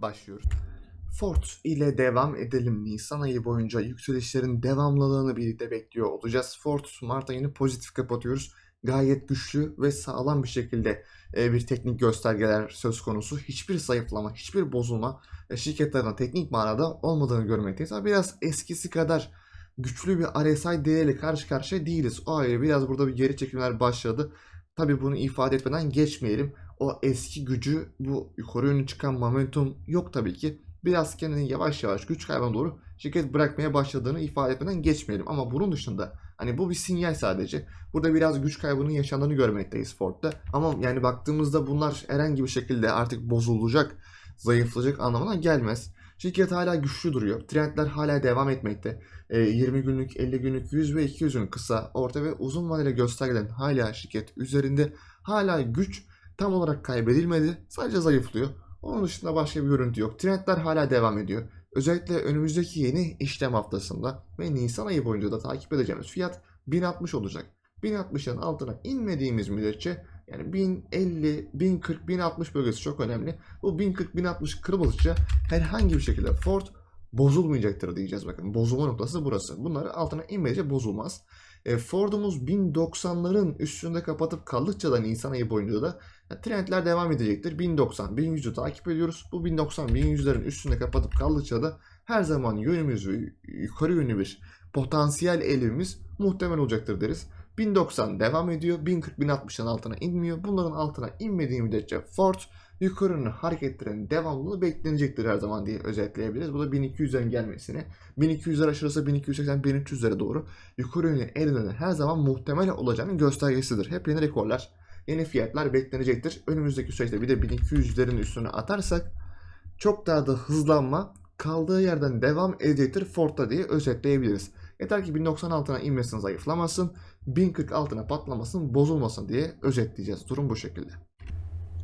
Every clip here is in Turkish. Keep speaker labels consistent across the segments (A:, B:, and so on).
A: başlıyoruz. Ford ile devam edelim. Nisan ayı boyunca yükselişlerin devamlılığını birlikte bekliyor olacağız. Ford Mart ayını pozitif kapatıyoruz. Gayet güçlü ve sağlam bir şekilde e, bir teknik göstergeler söz konusu. Hiçbir zayıflama, hiçbir bozulma e, şirketlerin teknik manada olmadığını görmekteyiz. Ama biraz eskisi kadar güçlü bir RSI değeriyle karşı karşıya değiliz. O ayrı biraz burada bir geri çekimler başladı. Tabi bunu ifade etmeden geçmeyelim. O eski gücü bu yukarı yönlü çıkan momentum yok tabii ki. Biraz kendini yavaş yavaş güç kaybına doğru şirket bırakmaya başladığını ifade etmeden geçmeyelim. Ama bunun dışında hani bu bir sinyal sadece. Burada biraz güç kaybının yaşandığını görmekteyiz Ford'da. Ama yani baktığımızda bunlar herhangi bir şekilde artık bozulacak, zayıflayacak anlamına gelmez. Şirket hala güçlü duruyor. Trendler hala devam etmekte. E, 20 günlük, 50 günlük, 100 ve 200 günlük kısa, orta ve uzun vadeli göstergelerin hala şirket üzerinde. Hala güç tam olarak kaybedilmedi. Sadece zayıflıyor. Onun dışında başka bir görüntü yok. Trendler hala devam ediyor. Özellikle önümüzdeki yeni işlem haftasında ve Nisan ayı boyunca da takip edeceğimiz fiyat 1060 olacak. 1060'ın altına inmediğimiz müddetçe yani 1050, 1040, 1060 bölgesi çok önemli. Bu 1040, 1060 kırıldıkça herhangi bir şekilde Ford bozulmayacaktır diyeceğiz bakın. Bozulma noktası burası. Bunları altına inmedikçe bozulmaz. E, Ford'umuz 1090'ların üstünde kapatıp kaldıkça da Nisan ayı boyunca da trendler devam edecektir. 1090, 1100'ü takip ediyoruz. Bu 1090, 1100'lerin üstünde kapatıp kaldıkça da her zaman yönümüz yukarı yönlü bir potansiyel eğilimimiz muhtemel olacaktır deriz. 1090 devam ediyor. 1040, 1060'ın altına inmiyor. Bunların altına inmediği müddetçe Ford yukarı yönlü hareketlerin devamlılığı beklenecektir her zaman diye özetleyebiliriz. Bu da 1200'lerin gelmesini, 1200'ler aşırısı 1280, 1300'lere doğru yukarı yönlü eğilimlerin her zaman muhtemel olacağının göstergesidir. Hep yeni rekorlar, yeni fiyatlar beklenecektir. Önümüzdeki süreçte bir de 1200'lerin üstüne atarsak çok daha da hızlanma kaldığı yerden devam edecektir Ford'da diye özetleyebiliriz. Yeter ki 1090 altına inmesin, zayıflamasın, 1040 altına patlamasın, bozulmasın diye özetleyeceğiz. Durum bu şekilde.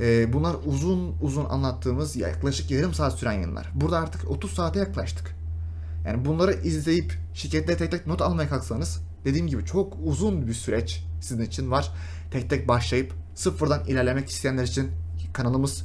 A: E, bunlar uzun uzun anlattığımız yaklaşık yarım saat süren yayınlar. Burada artık 30 saate yaklaştık. Yani bunları izleyip şirketle tek tek not almaya kalksanız dediğim gibi çok uzun bir süreç sizin için var. Tek tek başlayıp sıfırdan ilerlemek isteyenler için kanalımız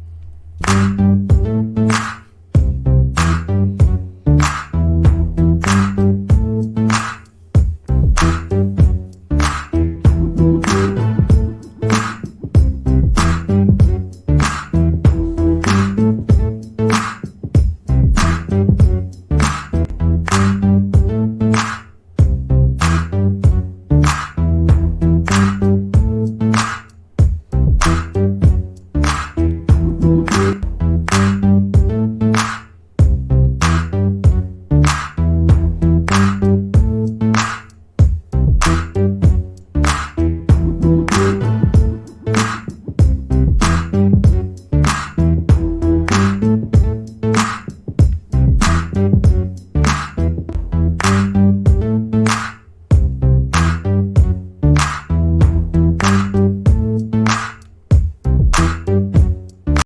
A: Bye.